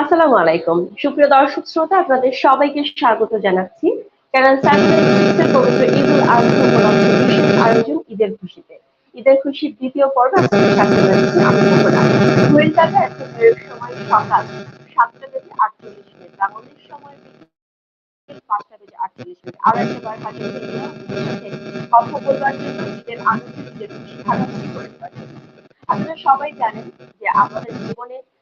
আসসালামু আলাইকুম। সুপ্রিয় দর্শক শ্রোতা, আপনাদের সবাইকে স্বাগত জানাচ্ছি। আজহা আয়োজন ঈদের খুশিতে। ঈদের দ্বিতীয় সময় সকাল সাতটা আটচল্লিশ মিনিট। বাংলাদেশ সময় পাঁচটা আটচল্লিশ মিনিট। আর একবার হাজির কথা বলবার জন্য ঈদের আনন্দ, ঈদের খুশি করে আপনারা সবাই জানেন যে আমাদের জীবনে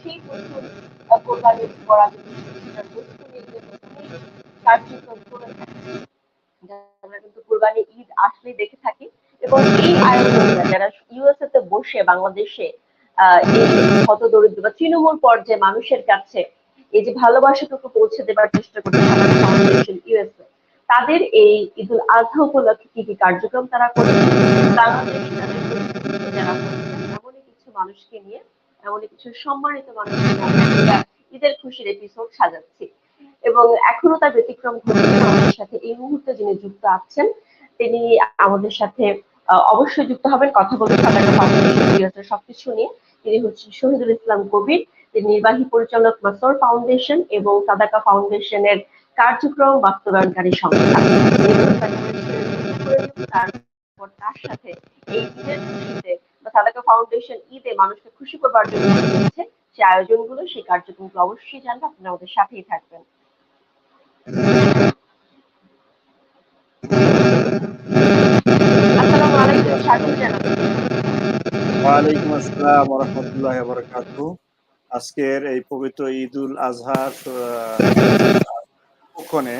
সেই পশু আহ, কোরবানি সেটার বস্তু নিয়ে যে প্রথমেই কার্যক্রম করে থাকি আমরা কিন্তু কোরবানি ঈদ দেখে থাকি। এবং এই আয়োজনটা যারা ইউএসএ তে বসে বাংলাদেশে দরিদ্র বা তৃণমূল পর্যায়ে মানুষের কাছে এই যে ভালোবাসাটুকু পৌঁছে দেবার চেষ্টা করছে ইউএসএ তাদের এই ঈদুল আজহা উপলক্ষে কি কি কার্যক্রম তারা করছে বাংলাদেশ তাদের এমনই কিছু মানুষকে নিয়ে এমনই কিছু সম্মানিত একটা ঈদের খুশির এপিসোড সাজাচ্ছি। এবং এখনও তার ব্যতিক্রম ঘটছে, আমাদের সাথে এই মুহূর্তে যিনি যুক্ত আছেন, তিনি আমাদের সাথে অবশ্যই যুক্ত হবেন, কথা বলতে ফাউন্ডেশন সবকিছু নিয়ে। তিনি হচ্ছেন শহীদুল ইসলাম কবির, তিনি নির্বাহী পরিচালক মাসর ফাউন্ডেশন এবং সাদাকা ফাউন্ডেশনের কার্যক্রম বাস্তবায়নকারী সংস্থা। তার সাথে এই সাদাকা ফাউন্ডেশন ঈদে মানুষকে খুশি করবার জন্য হচ্ছে। সেই আয়োজনগুলো সেই কার্যক্রমগুলো অবশ্যই জানব, আপনারা আমাদের সাথেই থাকবেন। ওয়ালাইকুম আসসালাম রহমতুল্লাহ বরকাত আজকের এই পবিত্র ঈদ উল আজহার ওখানে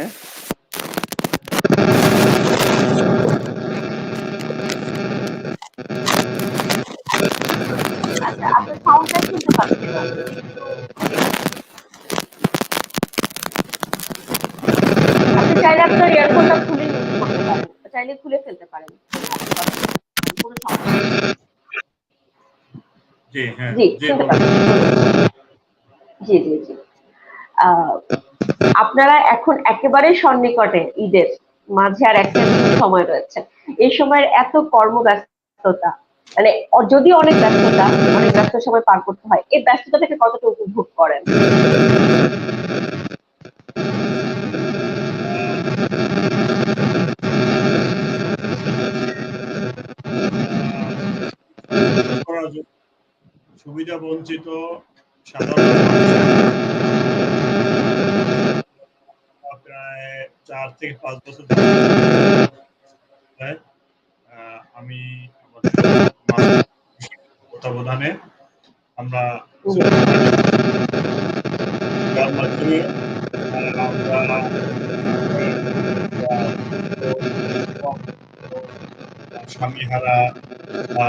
আপনার সাউন্ডটা শুনতে পাচ্ছি আপনি চাইলে আপনার ইয়ারফোনটা খুলে ইউজ করতে পারেন চাইলে খুলে ফেলতে পারেন কোনো সমস্যা জি হ্যাঁ জি জি। জি জি আপনারা এখন একেবারে সন্নিকটে ঈদের মাঝে আর একটা সময় রয়েছে। এই সময়ের এত কর্মব্যস্ততা মানে যদি অনেক ব্যস্ততা অনেক ব্যস্ত সময় পার করতে হয় এই ব্যস্ততা থেকে কতটা উপভোগ করেন? সুবিধা বঞ্চিত সাধারণ প্রায় চার থেকে পাঁচ বছর আহ, আমি তত্ত্বাবধানে আমরা মাধ্যমে স্বামী হারা বা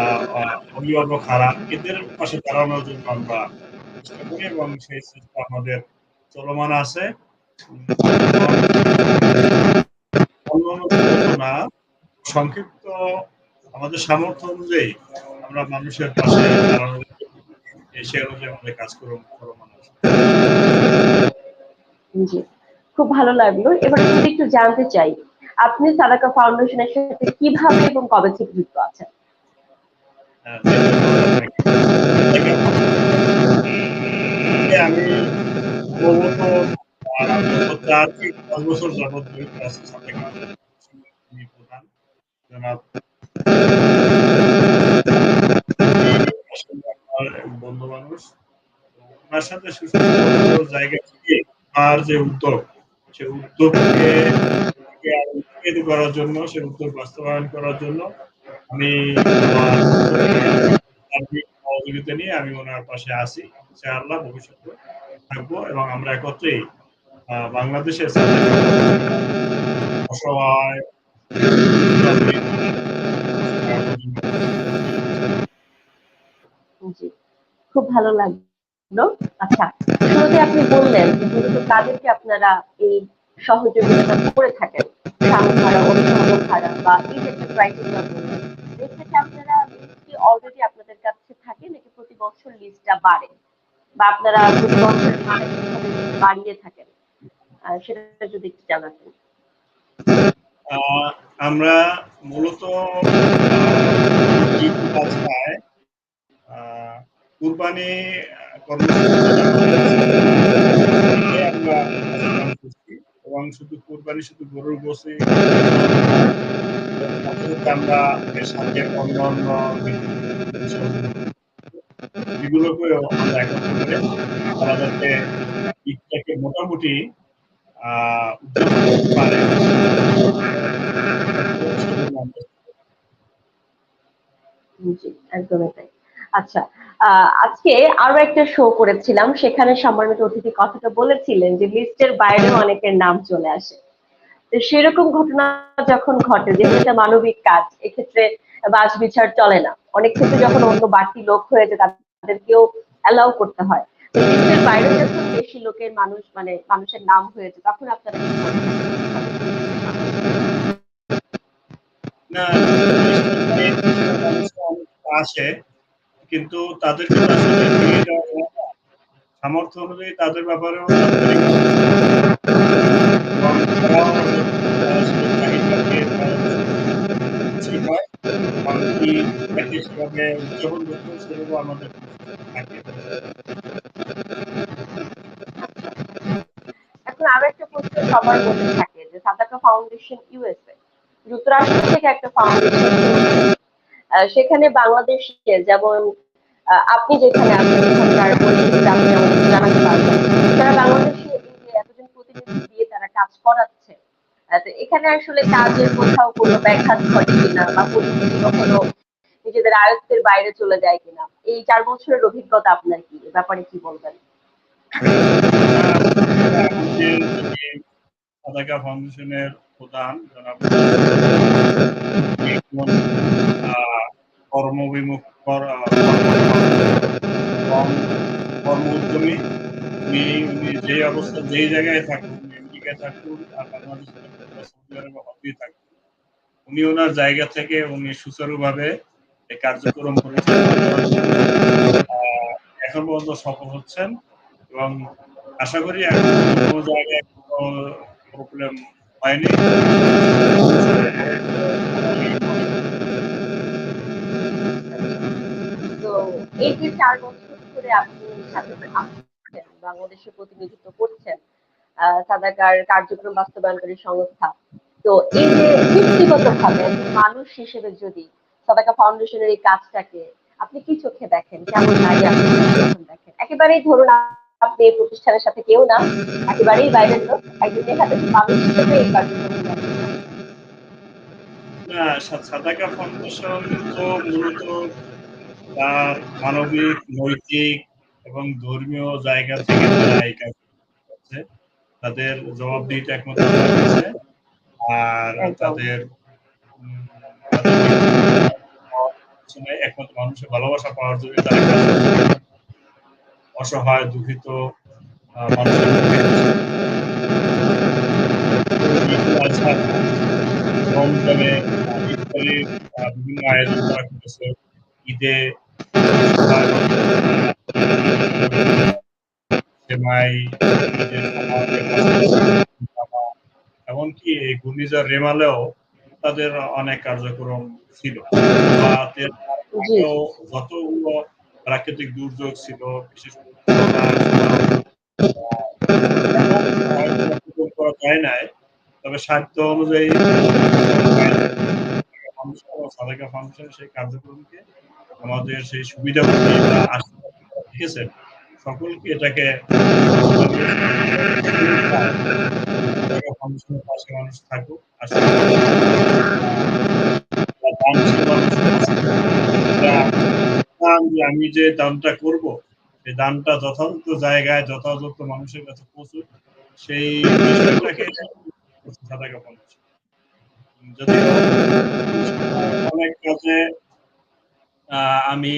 অভিভাবক হারা এদের পাশে দাঁড়ানোর জন্য আমরা চেষ্টা করি এবং সেই চেষ্টা আমাদের চলমান আছে। অন্যান্য সংক্ষিপ্ত আমাদের সামর্থ্য অনুযায়ী আমরা মানুষের পাশে সে অনুযায়ী আমাদের কাজকর্ম চলমান জি খুব ভালো লাগল। এবার যদি একটু জানতে চাই আপনি সাদাকা ফাউন্ডেশনের সাথে কীভাবে এবং কবে থেকে যুক্ত আছেন? হ্যাঁ, আমি মূলত চার পাঁচ বছর জড়িত আছি আমি প্রধান। জনাব বন্ধু মানুষ ওনার সাথে সুসম্পর্ক জায়গা থেকে আর যে উদ্যোগ, সে উদ্যোগকে উৎসাহিত করার জন্য, সে উদ্যোগ বাস্তবায়ন করার জন্য আমি সহযোগিতা নিয়ে আমি ওনার পাশে আছি। ইনশাআল্লাহ ভবিষ্যতে থাকব এবং আমরা একত্রেই বাংলাদেশের অসহায় জি খুব ভালো লাগল। আচ্ছা শুরুতে আপনি বললেন যে মূলত তাদেরকে আপনারা এই সহযোগিতা করে থাকেন ভাড়া অভিভাবক ভাড়া বা এই যে একটা ক্রাইটেরিয়া বললেন, এক্ষেত্রে আপনারা লিস্টটি অলরেডি আপনাদের কাছে থাকে নাকি প্রতি বছর লিস্টটা বাড়ে? বা আপনারা প্রতি বছর বাড়িয়ে থাকেন? সেটা যদি একটু জানাতেন। আমরা মূলত কুরবানি এবং শুধু কুরবানি, শুধু গরুর গোসে আমরা এর সাথে অন্যান্য এগুলোকেও আমরা একত্র করে আমাদেরকে ঈদটাকে মোটামুটি আচ্ছা আজকে আরও একটা শো করেছিলাম। সেখানে সম্মানিত অতিথি কথাটা বলেছিলেন যে লিস্টের বাইরেও অনেকের নাম চলে আসে। তো সেরকম ঘটনা যখন ঘটে যে এটা মানবিক কাজ, এক্ষেত্রে বাস বিচার চলে না। অনেক ক্ষেত্রে যখন অন্য বাড়তি লোক হয়ে যায়, তাদেরকেও অ্যালাউ করতে হয়। লিস্টের বাইরে যখন বেশি লোকের মানুষ মানে মানুষের নাম হয়েছে তখন আপনারা না আসে কিন্তু তাদেরকে তো আসলে নিয়ে যাওয়া যায় না। সামর্থ্য অনুযায়ী তাদের ব্যাপারেও আমাদের এখন আরও একটা প্রশ্ন সবার মধ্যে থাকে যে সাদাকা ফাউন্ডেশন ইউএসএ, যুক্তরাষ্ট্র থেকে একটা ফাউন্ডেশন সেখানে বাংলাদেশে যেমন আপনি যেখানে আছেন, সেখানকার পরিস্থিতি আপনি আমাদের পারবেন। তারা বাংলাদেশে এতজন প্রতিনিধি দিয়ে তারা কাজ করাচ্ছে এখানে আসলে কাজের কোথাও কোনো ব্যাঘাত ঘটে কিনা বা পরিস্থিতি কখনো নিজেদের আয়ত্তের বাইরে চলে যায় কিনা, এই চার বছরের অভিজ্ঞতা আপনার কি? ব্যাপারে কি বলবেন? পতাকা ফাউন্ডেশনের প্রধান জনাব এখন, আহ, কর্মবিমুখ কর- আহ, কর্ম উদ্যমী। উনি উনি যে অবস্থা যেই জায়গায় থাকুন আমেরিকায় থাকুন আর বাংলাদেশে থাকুন উনি ওনার জায়গা থেকে উনি সুচারুভাবে এই কার্যক্রম আহ, এখন পর্যন্ত সফল হচ্ছেন এবং আশা করি এখন কোনো জায়গায় কোনো প্রবলেম হয়নি তো এই যে চার বছর ধরে আপনি সাথে বাংলাদেশে প্রতিনিধিত্ব করছেন সাদাকার কার্যক্রম বাস্তবায়নকারী সংস্থা। তো এই যে ব্যক্তিগত ভাবে মানুষ হিসেবে যদি সাদাকা ফাউন্ডেশনের এই কাজটাকে আপনি কি চোখে দেখেন? কেমন লাগে আপনি দেখেন? একেবারেই ধরুন আপনি এই প্রতিষ্ঠানের সাথে কেউ না, একেবারেই বাইরের লোক একজন এখানে মানুষ হিসেবে এই কার্যক্রম সাদাকা ফাউন্ডেশন তো মূলত তার মানবিক নৈতিক এবং ধর্মীয় জায়গা থেকে তারা এই কাজ করছে। তাদের জবাবদিহিতা একমাত্র আর তাদের একমাত্র মানুষের ভালোবাসা পাওয়ার জন্য তারা অসহায় দুঃখিত মানুষের বিভিন্ন আয়োজন করা হয়েছে। সেমাই খাওয়া, এমনকি এই ঘূর্ণিঝড় রেমালেও তাদের অনেক কার্যক্রম ছিল। বা যতগুলো প্রাকৃতিক দুর্যোগ ছিল বিশেষ করে যায় নাই তবে সাহিত্য অনুযায়ী সেই কার্যক্রমকে আমাদের সেই সুবিধা দেখেছেন সকলকে এটাকে পাশে মানুষ থাকুক আছে। আমি যে দানটা করব, সেই দানটা যথাযথ জায়গায়, যথাযথ মানুষের কাছে পৌঁছুক, সেই বিষয়টাকে ফাউন্ডেশন অনেক কাজে আমি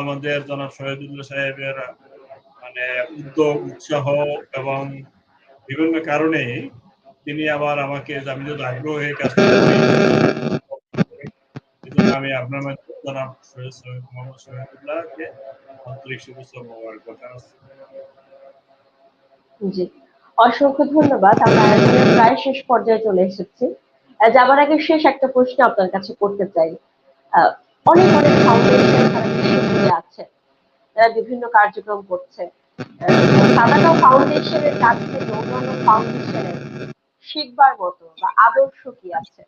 আমাদের জনাব শহীদুল্লাহ সাহেবের মানে উদ্যোগ, উৎসাহ এবং বিভিন্ন কারণে তিনি আবার আমাকে আমি যদি আগ্রহ হয়ে কাজ আমি আপনার মাধ্যমে জনাব সৈয়দ সৈয়দ মোহাম্মদ শহীদুল্লাহকে আন্তরিক শুভেচ্ছা মোবারক জানাচ্ছি। জি। অসংখ্য ধন্যবাদ। আমরা প্রায় শেষ পর্যায়ে চলে এসেছি। যাবার আগে শেষ একটা প্রশ্ন আপনার কাছে করতে চাই। অনেক অনেক ফাউন্ডেশন বিশ্ব আছে। তারা বিভিন্ন কার্যক্রম করছে। সাদাকা ফাউন্ডেশনের কাছ থেকে অন্যান্য ফাউন্ডেশনের শিখবার মতো বা আদর্শ কি আছে?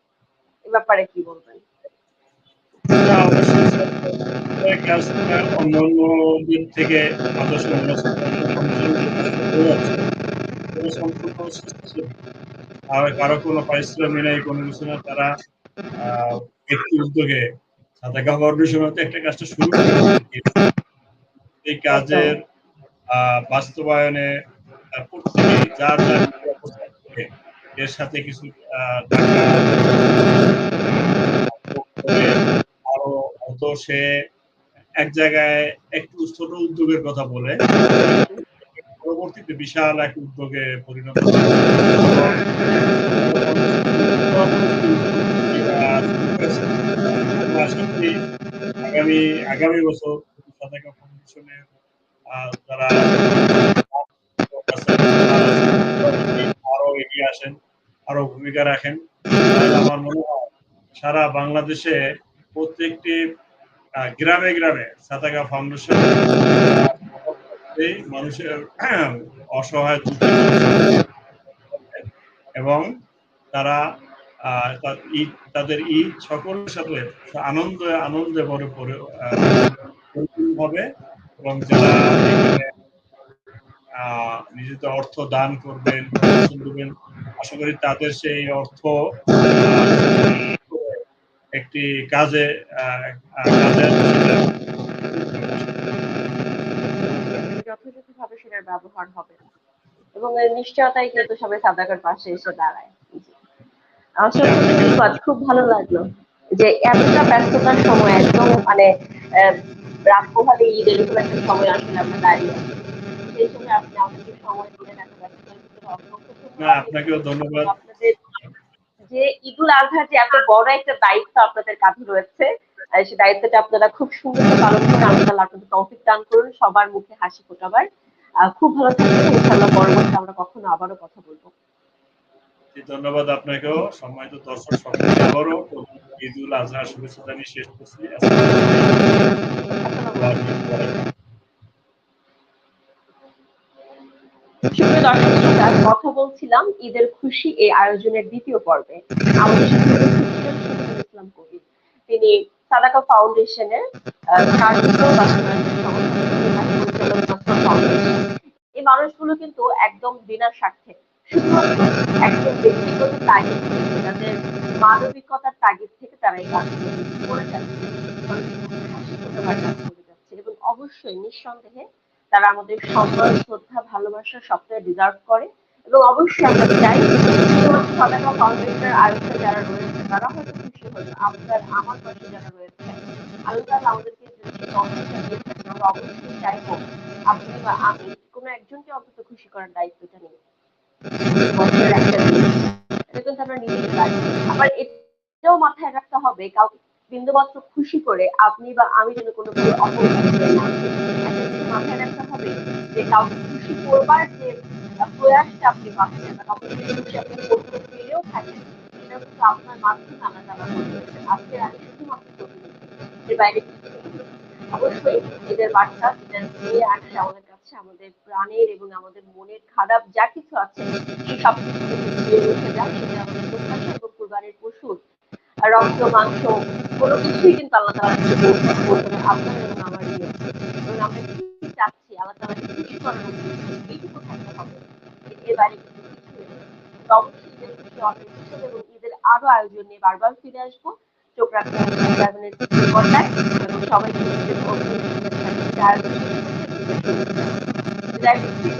এ ব্যাপারে কি বলবেন? কাজটা অন্যান্যদের থেকে আদর্শ আর কারও কোনো পারিশ্রমিক নেই, কোনো কিছু না। তারা ব্যক্তি উদ্যোগে ফাউন্ডেশন হতে একটা কাজটা শুরু এই কাজের বাস্তবায়নে যার এর সাথে কিছু আরও হয়তো সে এক জায়গায় একটু ছোট উদ্যোগের কথা বলে পরবর্তীতে বিশাল এক উদ্যোগে পরিণত আগামী আগামী বছর সাদাকা ফাউন্ডেশনের যারা আরও এগিয়ে আসেন, আরও ভূমিকা রাখেন আমার মনে হয় সারা বাংলাদেশে প্রত্যেকটি গ্রামে গ্রামে সাতাকা ফাউন্ডেশন এই মানুষের অসহায় এবং তারা ঈদ তাদের ঈদ সকলের সাথে আনন্দ, আনন্দে ভরে পরে হবে এবং যারা নিজেদের অর্থ দান করবেন দিবেন, আশা করি তাদের সেই অর্থ একটি কাজে কাজে যথাযথভাবে সেটার ব্যবহার হবে এবং এর নিশ্চয়তাই কিন্তু সবাই সাদাকার পাশে এসে দাঁড়ায়। খুব ভালো লাগল যে এতটা ব্যস্ততার সময় একদম মানে রাত পোহালে ঈদের উপর একটা সময় আসলে আমরা দাঁড়িয়ে সেই সময় আপনি আমাদেরকে সময় দিলেন এত ব্যস্ততার আপনাকেও ধন্যবাদ। যে ঈদুল আজহার যে এত বড় একটা দায়িত্ব আপনাদের কাঁধে রয়েছে সেই দায়িত্বটা আপনারা খুব সুন্দর পালন করে আল্লাহ আপনাদের তৌফিক দান করুন সবার মুখে হাসি ফোটাবার। খুব ভালো থাকবেন ইনশাআল্লাহ পরবর্তীতে আমরা কখনো আবারও কথা বলব। ধন্যবাদ আপনাকেও। সম্মানিত দর্শক সকলকে আবারও ঈদুল আজহা শুভেচ্ছা জানিয়ে শেষ করছি। কথা বলছিলাম ঈদের খুশি এই আয়োজনের দ্বিতীয় পর্বে। আমাদের সাথে ইসলাম কবির। তিনি সাদাকা ফাউন্ডেশনের এই মানুষগুলো কিন্তু একদম বিনা স্বার্থে একদম ব্যক্তিগত তাগিদ মানবিকতার তাগিদ থেকে তারা এই এবং অবশ্যই নিঃসন্দেহে তারা আমাদের সম্মান শ্রদ্ধা, ভালোবাসা সবটাই ডিজার্ভ করে। এবং অবশ্যই আমরা চাই সাদাকা ফাউন্ডেশনের আয়োজনে যারা রয়েছে, তারা হয়তো আপনার আমার পাশে যারা রয়েছে। আল্লাহ আমাদেরকে যদি আমরা অবশ্যই চাইব আপনি বা আমি কোনো একজনকে অন্তত খুশি করার দায়িত্বটা নিই। আবার এটাও মাথায় রাখতে হবে, কাউকে বিন্দুমাত্র খুশি করে আপনি বা আমি যেন কোনো ভুল অপরাধ করে না করি। একটা জিনিস মাথায় রাখতে হবে যে কাউকে খুশি করবার যে প্রয়াসটা আপনি পাচ্ছেন খুশি আপনি করতে পেরেও থাকেন আমাদের কাছে প্রাণের এবং আমাদের মনের খারাপ যা কিছু আছে? সব কিছু পশুর রক্ত মাংস কোনো কিছুই কিন্তু আল্লাহ তালা আপনার এবং আমার চাচ্ছি আল্লাহ তালাকে খুশি করার এইটুকু কিছু নেই এবং আরও আয়োজন নিয়ে বারবার ফিরে আসব। চোখ রাখতে সবাইকে বিদায় নিচ্ছি।